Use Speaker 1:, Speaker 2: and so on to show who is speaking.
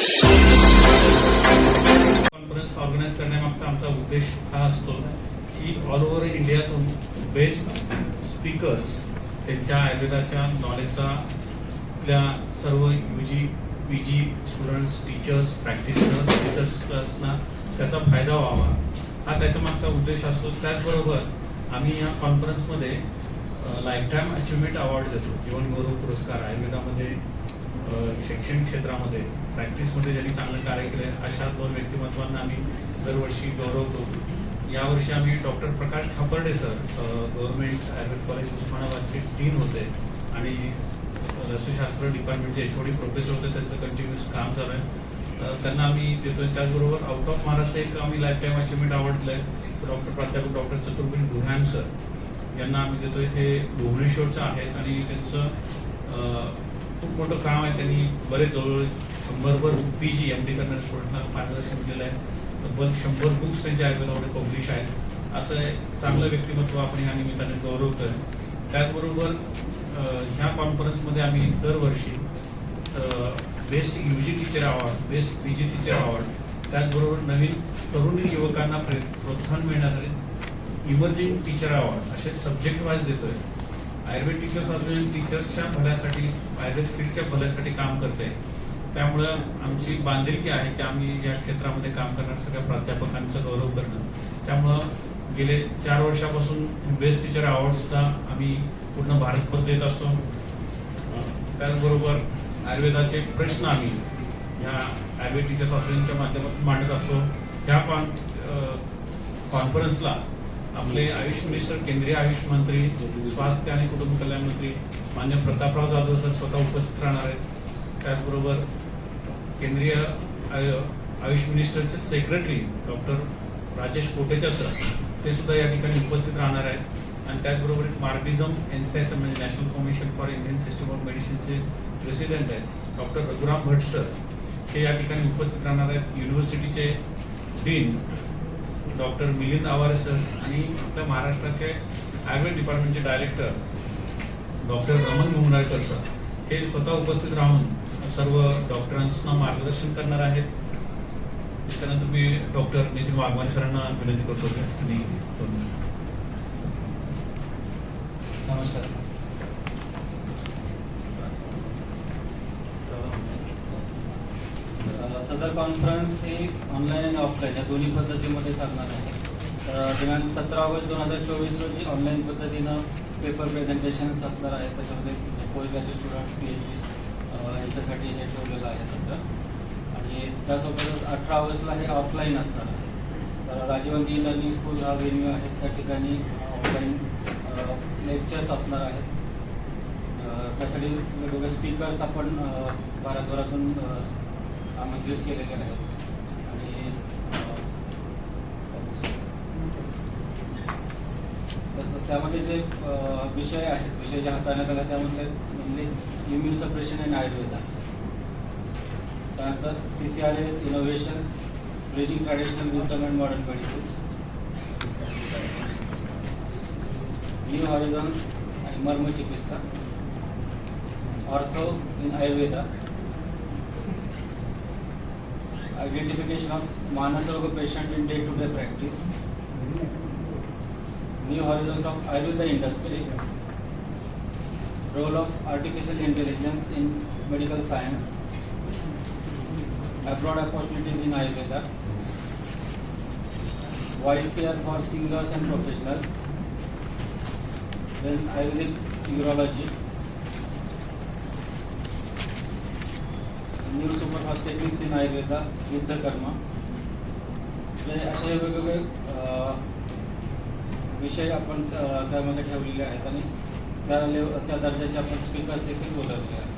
Speaker 1: Conference organise करण्यामागचा आमचा उद्देश हा असतो की ऑल ओव्हर इंडियातून बेस्ट स्पीकर्स त्यांच्या आयुर्वेदाच्या नॉलेजचा त्या सर्व U G P G students teachers practitioners रिसर्चर्सना त्याचा फायदा व्हावा. हा त्याच्या मागचा उद्देश असतो. त्याचबरोबर आम्ही या कॉन्फरन्समध्ये लाईफटाईम अचिव्हमेंट अवॉर्ड देतो. जीवन गौरव पुरस्कार आयुर्वेदामध्ये शैक्षणिक क्षेत्रामध्ये प्रॅक्टिसमध्ये ज्यांनी चांगलं कार्य केलं आहे अशा दोन व्यक्तिमत्वांना आम्ही दरवर्षी गौरवतो. यावर्षी आम्ही doctor Prakash Khaparde sir government Ayurveda college उस्मानाबादचे डीन होते आणि रसशास्त्र डिपार्टमेंटचे एच डी प्रोफेसर होते त्यांचं कंटिन्युअस काम चालू आहे. त्यांना आम्ही देतोय. त्याचबरोबर आउट ऑफ महाराष्ट्र एक आम्ही लाईफ टाईम अचिव्हमेंट आवडलं आहे डॉक्टर प्राध्यापक डॉक्टर चतुर्भुज गुहान सर यांना आम्ही देतोय. हे भुवनेश्वरचं आहेत आणि त्यांचं खूप मोठं काम आहे. त्यांनी बरेच जवळ शंभरभर पी जी एम डी करणाऱ्या स्टुडंटला मार्गदर्शन केलं आहे. तब्बल शंभर बुक्स त्यांच्या आयुर्वेदामध्ये पब्लिश आहेत. असं एक चांगलं व्यक्तिमत्व आपण या निमित्ताने गौरवतोय. त्याचबरोबर ह्या कॉन्फरन्समध्ये आम्ही दरवर्षी best U G teacher award best P G teacher award त्याचबरोबर नवीन तरुण युवकांना प्रोत्साहन मिळण्यासाठी इमर्जिंग टीचर अवॉर्ड असे सब्जेक्ट वाईज आहे आयुर्वेद टीचर्स असोसिएशन टीचर्सच्या भल्यासाठी आयुर्वेद फील्डच्या भल्यासाठी काम करते. त्यामुळं आमची बांधिलकी आहे की आम्ही या क्षेत्रामध्ये काम करणाऱ्या सगळ्या प्राध्यापकांचा गौरव करणं. त्यामुळं गेले चार वर्षापासून बेस्ट टीचर अवॉर्डसुद्धा आम्ही पूर्ण भारतभर देत असतो. त्याचबरोबर आयुर्वेदाचे प्रश्न आम्ही या आयुर्वेद टीचर्स असोसिएशनच्या माध्यमातून मांडत असतो. ह्या कॉन कॉन्फरन्सला आपले आयुष मिनिस्टर केंद्रीय आयुष मंत्री स्वास्थ्य आणि कुटुंब कल्याण मंत्री मान्य प्रतापराव जाधव सर स्वतः उपस्थित राहणार आहेत. त्याचबरोबर केंद्रीय आयु- AYUSH मिनिस्टरचे secretary doctor Rajesh Kotecha sir ते सुद्धा या ठिकाणी उपस्थित राहणार आहेत. आणि त्याचबरोबर एक मार्बिझम एनसायस म्हणजे national commission for Indian system of मेडिसिनचे president आहेत डॉक्टर रघुराम भट सर. हे या ठिकाणी उपस्थित राहणार आहेत. युनिव्हर्सिटीचे dean doctor Milind Aware sir आणि आपल्या महाराष्ट्राचे Ayurveda डिपार्टमेंटचे director doctor Raman Mungnalkar sir हे स्वतः उपस्थित राहून सर्व डॉक्टरांना मार्गदर्शन करणार आहेत. त्यानंतर मी डॉक्टर नितीन वाघमारे सरांना विनंती करतो. की त्यांनी
Speaker 2: नमस्कार सदर कॉन्फरन्स ही ऑनलाईन आणि ऑफलाईन या दोन्ही पद्धतीमध्ये चालणार आहे. तर दिनांक सतरा ऑगस्ट दोन हजार चोवीस रोजी ऑनलाईन पद्धतीनं पेपर प्रेझेंटेशन्स असणार आहेत. त्याच्यामध्ये post graduate student P H D यांच्यासाठी हे ठेवलेलं आहे सत्र. आणि त्यासोबतच अठरा ऑगस्टला हे ऑफलाईन असणार आहे. तर राजीवंती लर्निंग स्कूल हा वेन्यू आहे. त्या ठिकाणी ऑफलाईन लेक्चर्स असणार आहेत. त्यासाठी वेगवेगळे स्पीकर्स आपण भारतभरातून आमंत्रित केलेले आहेत. आणि त्यामध्ये जे विषय आहेत विषय जे हाताळण्यात आला त्यामध्ये म्हणजे इम्युन सप्रेशन अँड आयुर्वेदा. त्यानंतर C C R S innovations bridging traditional wisdom and modern medicines new horizons आणि मर्म चिकित्सा ortho in Ayurveda identification of Manasaroga patient in day-to-day -day practice, new horizons of Ayurveda industry, role of artificial intelligence in medical science, abroad opportunities in Ayurveda, voice care for singers and professionals, then Ayurvedic urology, new superfast techniques सीन आयुर्वेदा युद्धकर्मा. म्हणजे असे वेगवेगळे विषय आपण त्यामध्ये ठेवलेले आहेत आणि त्या लेव त्या दर्जाचे आपण स्पीकर्स देखील बोलवले आहेत.